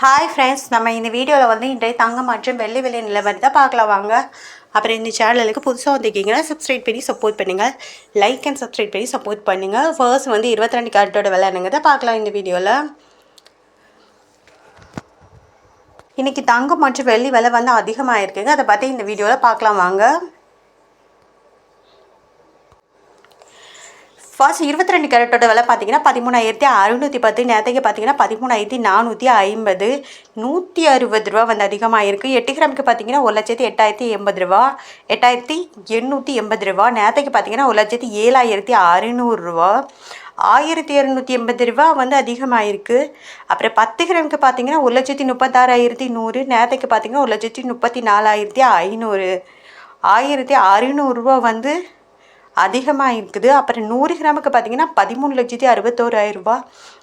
Hi friends நம்ம இந்த வீடியோவில் வந்து இன்றைய தங்கம் மற்றும் வெள்ளி விலை நிலவரம் தான் பார்க்கலாம் வாங்க. அப்புறம் இந்த சேனலுக்கு புதுசாக வந்திருக்கீங்கன்னா சப்ஸ்கிரைப் பண்ணி சப்போர்ட் பண்ணுங்கள் லைக் அண்ட் சப்ஸ்கிரைப் பண்ணி சப்போர்ட் பண்ணுங்கள் ஃபர்ஸ்ட் வந்து இருபத்தி ரெண்டு கேரட்டோட விலை என்னங்கிறத பார்க்கலாம் இந்த வீடியோவில் இன்றைக்கி தங்கம் மற்றும் வெள்ளி விலை வந்து அதிகமாக இருக்குங்க அதை பற்றி இந்த வீடியோவில் பார்க்கலாம் வாங்க. ஃபர்ஸ்ட் இருபத்தி ரெண்டு கேரட்டோட விலை பார்த்தீங்கன்னா பதிமூணாயிரத்தி அறுநூற்றி பத்து நேரத்துக்கு பார்த்தீங்கன்னா பதிமூணாயிரத்தி நானூற்றி ஐம்பது. நூற்றி அறுபது ரூபா வந்து அதிகமாக இருக்குது எட்டு கிராமுக்கு பார்த்தீங்கன்னா ஒரு லட்சத்தி எட்டாயிரத்தி எண்பது ரூபா. எட்டாயிரத்தி எண்ணூற்றி எண்பது ரூபா. நேரத்துக்கு பார்த்தீங்கன்னா ஒரு லட்சத்தி ஏழாயிரத்தி அறுநூறுரூவா ஆயிரத்தி இரநூத்தி எண்பது ரூபா வந்து அதிகமாக இருக்குது அப்புறம் பத்து கிராமுக்கு பார்த்தீங்கன்னா ஒரு லட்சத்தி முப்பத்தாறாயிரத்தி நூறு. நேரத்துக்கு பார்த்தீங்கன்னா ஒரு லட்சத்தி முப்பத்தி நாலாயிரத்தி ஐநூறு. ஆயிரத்தி அறுநூறுரூவா வந்து அதிகமாக இருக்குது அப்புறம் நூறு கிராமுக்கு பார்த்தீங்கன்னா பதிமூணு லட்சத்தி அறுபத்தோராயிரரூபா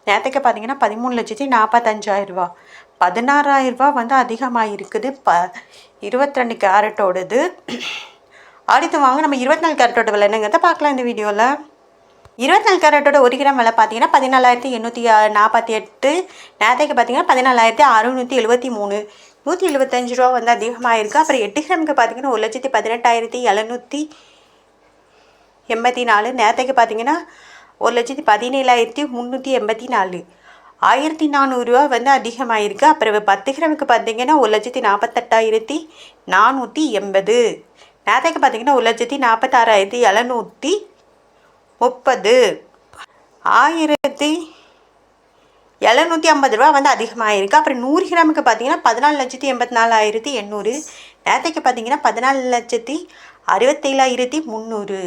நேற்றுக்கு பார்த்தீங்கன்னா பதிமூணு லட்சத்தி நாற்பத்தஞ்சாயிரரூபா பதினாறாயிரரூபா வந்து அதிகமாக இருக்குது ப இருபத்தி ரெண்டு கேரட்டோடது. அடுத்து வாங்க நம்ம இருபத்தி நாலு கேரட்டோட விலை என்னங்கிறத பார்க்கலாம் இந்த வீடியோவில் இருபத்தி நாலு கேரட்டோட ஒரு கிராம் விலை பார்த்தீங்கன்னா பதினாலாயிரத்தி எண்ணூற்றி நாற்பத்தி எட்டு நேரத்துக்கு பார்த்தீங்கன்னா பதினாலாயிரத்தி அறுநூற்றி எழுபத்தி மூணு. நூற்றி எழுபத்தஞ்சு ரூபா வந்து அதிகமாக இருக்குது அப்புறம் எட்டு கிராமுக்கு பார்த்தீங்கன்னா ஒரு லட்சத்தி பதினெட்டாயிரத்தி எழுநூற்றி எண்பத்தி நாலு. நேரத்துக்கு பார்த்தீங்கன்னா ஒரு லட்சத்தி பதினேழாயிரத்தி முந்நூற்றி எண்பத்தி நாலு. ஆயிரத்தி நானூறுரூவா வந்து அதிகமாகிருக்கு அப்புறம் பத்து கிராமுக்கு பார்த்தீங்கன்னா ஒரு லட்சத்தி நாற்பத்தெட்டாயிரத்தி நானூற்றி எண்பது. நேரத்துக்கு பார்த்தீங்கன்னா ஒரு லட்சத்தி நாற்பத்தாறாயிரத்தி எழுநூற்றி முப்பது. ஆயிரத்தி எழுநூற்றி ஐம்பது ரூபா வந்து அதிகமாக இருக்குது அப்புறம் நூறு கிராமுக்கு பார்த்தீங்கன்னா பதினாலு லட்சத்தி எண்பத்தி நாலாயிரத்தி எண்ணூறு. நேரத்துக்கு பார்த்தீங்கன்னா பதினாலு லட்சத்தி அறுபத்தேழாயிரத்தி முந்நூறு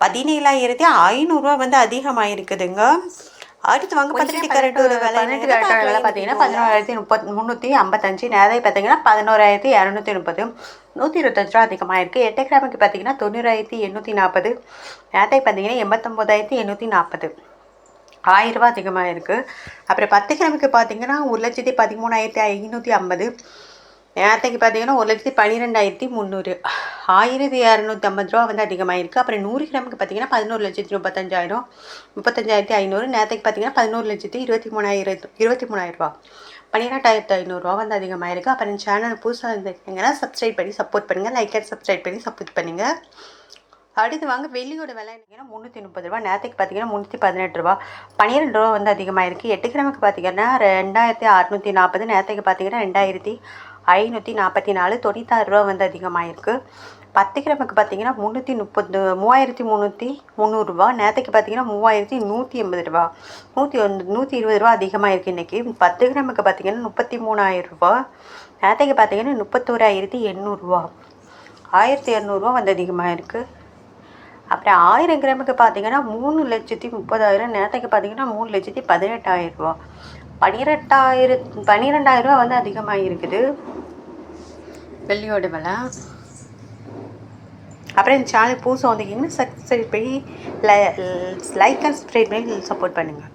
பதினேழாயிரத்தி ஐநூறுரூவா வந்து அதிகமாக இருக்குதுங்க அடுத்து வாங்க பதினெட்டு கேரட்டோட விலை பதினெட்டு கேரட்டோட விலை பார்த்தீங்கன்னா பதினோராயிரத்தி முப்பத் முந்நூற்றி ஐம்பத்தஞ்சு. நேரம் பார்த்தீங்கன்னா பதினோராயிரத்தி இரநூத்தி முப்பது. நூற்றி இருபத்தஞ்சு ரூபா அதிகமாக இருக்குது எட்டு கிராமுக்கு பார்த்தீங்கன்னா தொண்ணூறாயிரத்தி எண்ணூற்றி நாற்பது நேரத்தை பார்த்தீங்கன்னா எண்பத்தொம்போதாயிரத்தி எண்ணூற்றி நாற்பது ஆயிரரூபா அதிகமாக இருக்குது அப்புறம் பத்து கிராமுக்கு பார்த்தீங்கன்னா ஒரு லட்சத்தி பதிமூணாயிரத்தி ஐநூற்றி ஐம்பது. நேரத்துக்கு பார்த்தீங்கன்னா ஒரு லட்சத்தி பன்னிரெண்டாயிரத்தி முந்நூறு. ஆயிரத்தி இரநூத்தி ஐம்பது ரூபா வந்து அதிகமாக இருக்குது அப்புறம் நூறு கிராமுக்கு பார்த்தீங்கன்னா பதினோரு லட்சத்தி முப்பத்தஞ்சாயிரம் முப்பத்தஞ்சாயிரத்தி ஐநூறு. நேரத்துக்கு பார்த்தீங்கன்னா பதினோரு லட்சத்தி இருபத்தி மூணாயிரத்து இருபத்தி மூணாயிரரூபா பன்னிரெண்டாயிரத்து ஐநூறுரூவா வந்து அதிகமாக இருக்குது அப்புறம் சேனல் புதுசாக இருந்துருக்கீங்கன்னா சப்ஸ்கிரைப் பண்ணி சப்போர்ட் பண்ணுங்கள் லைக் அண்ட் சப்ஸ்கிரைப் பண்ணி சப்போர்ட் பண்ணுங்கள் அடுத்து வாங்க. வெள்ளியோட விலை என்னங்கன்னா முந்நூற்றி முப்பது ரூபா. நேரத்துக்கு பார்த்தீங்கன்னா முந்நூற்றி பதினெட்டு ரூபா. பன்னிரெண்டு ரூபா வந்து அதிகமாக இருக்குது எட்டு கிராமுக்கு பார்த்தீங்கன்னா ரெண்டாயிரத்தி அறநூற்றி நாற்பது நேரத்துக்கு பார்த்தீங்கன்னா ரெண்டாயிரத்தி ஐநூற்றி நாற்பத்தி நாலு தொண்ணூத்தாறு ரூபா வந்து அதிகமாகிருக்கு பத்து கிராமுக்கு பார்த்தீங்கன்னா முந்நூற்றி முப்பது மூவாயிரத்தி முந்நூற்றி முந்நூறுரூவா நேற்றுக்கு பார்த்தீங்கன்னா மூவாயிரத்தி நூற்றி எண்பது ரூபா. நூற்றி ஒன் நூற்றி இருபது ரூபா அதிகமாக இருக்குது இன்றைக்கி பத்து கிராமுக்கு பார்த்தீங்கன்னா முப்பத்தி மூணாயிரம் ரூபா. நேற்றுக்கு பார்த்தீங்கன்னா முப்பத்தோராயிரத்தி எண்ணூறுரூவா ஆயிரத்தி இரநூறுவா வந்து அதிகமாக இருக்குது அப்புறம் ஆயிரம் கிராமுக்கு பார்த்தீங்கன்னா மூணு லட்சத்தி முப்பதாயிரம். நேரத்துக்கு பார்த்தீங்கன்னா மூணு லட்சத்தி பதினெட்டாயிரம் ரூபா. பன்னிரெண்டாயிரம் பன்னிரெண்டாயிரம் ரூபா வந்து அதிகமாக இருக்குது வெள்ளியோட விலை. அப்புறம் இந்த சேனல் புதுசாக வந்தீங்கன்னா சப்ஸ்கிரைப் பண்ணி லைக் அண்ட் சப்ஸ்கிரைப் பண்ணி சப்போர்ட் பண்ணுங்கள்